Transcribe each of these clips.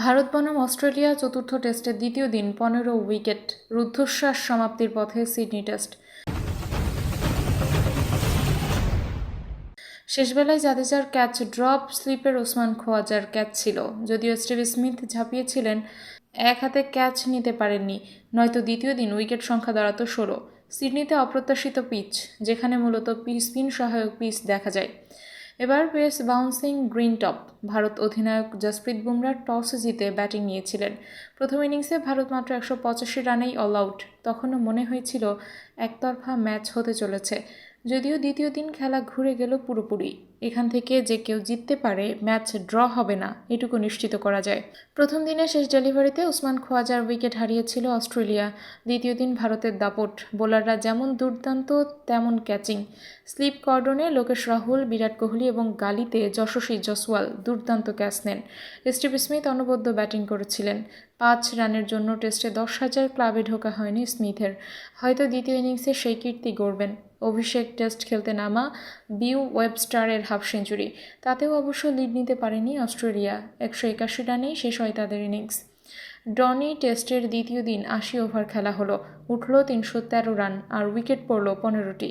ভারত বনাম অস্ট্রেলিয়া চতুর্থ টেস্টের দ্বিতীয় দিন পনেরো উইকেট, রুদ্ধশ্বাস সমাপ্তির পথে সিডনি টেস্ট। শেষবেলায় জাদেজার ক্যাচ ড্রপ, স্লিপের ওসমান খোয়াজার ক্যাচ ছিল। যদিও স্টিভ স্মিথ ঝাঁপিয়েছিলেন, এক হাতে ক্যাচ নিতে পারেননি, নয়তো দ্বিতীয় দিন উইকেট সংখ্যা দাঁড়াতো ষোলো। সিডনিতে অপ্রত্যাশিত পিচ, যেখানে মূলত স্পিন সহায়ক পিচ দেখা যায়। এবার pace bouncing green top. Bharat অধিনায়ক জসপ্রীত বুমরা টস জিতে ব্যাটিং নিয়েছিলেন। প্রথম ইনিংসে ভারত মাত্র একশো পঁচাশি রানেই অল আউট। তখনও মনে হয়েছিল একতরফা ম্যাচ হতে চলেছে। যদিও দ্বিতীয় দিন খেলা ঘুরে গেল পুরোপুরি। এখান থেকে যে কেউ জিততে পারে, ম্যাচ ড্র হবে না, এটুকু নিশ্চিত করা যায়। প্রথম দিনের শেষ ডেলিভারিতে ওসমান খোয়াজার উইকেট হারিয়েছিল অস্ট্রেলিয়া। দ্বিতীয় দিন ভারতের দাপট, বোলাররা যেমন দুর্দান্ত, তেমন ক্যাচিং। স্লিপ কর্ডনে লোকেশ রাহুল, বিরাট কোহলি এবং গালিতে যশস্বী জসওয়াল দুর্দান্ত ক্যাচ নেন। স্টিভ স্মিথ অনবদ্য ব্যাটিং করেছিলেন। পাঁচ রানের জন্য টেস্টে দশ হাজার ক্লাবে ঢোকা হয়নি স্মিথের। হয়তো দ্বিতীয় ইনিংসে সেই কীর্তি গড়বেন। অভিষেক টেস্ট খেলতে নামা বিউ ওয়েবস্টারের হাফ সেঞ্চুরি। তাতেও অবশ্য লিড নিতে পারেনি অস্ট্রেলিয়া। একশো একাশি রানেই শেষ হয় তাদের ইনিংস। ডনি টেস্টের দ্বিতীয় দিন আশি ওভার খেলা হলো। উঠল তিনশো তেরো রান আর উইকেট পড়ল পনেরোটি।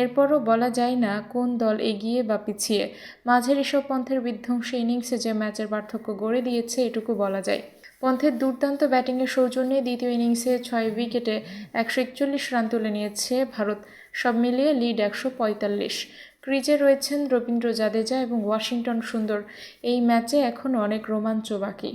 এরপরও বলা যায় না কোন দল এগিয়ে বা পিছিয়ে। মাঝের ঋষভ পন্থের বিধ্বংসী ইনিংসে যে ম্যাচের পার্থক্য গড়ে দিয়েছে এটুকু বলা যায়। পন্থের দুর্দান্ত ব্যাটিংয়ের সৌজন্যে দ্বিতীয় ইনিংসে ছয় উইকেটে একশো একচল্লিশ রান তুলে নিয়েছে ভারত। সব মিলিয়ে লিড একশো পঁয়তাল্লিশ। ক্রিজে রয়েছেন রবীন্দ্র জাদেজা এবং ওয়াশিংটন সুন্দর। এই ম্যাচে এখন অনেক রোমাঞ্চ বাকি।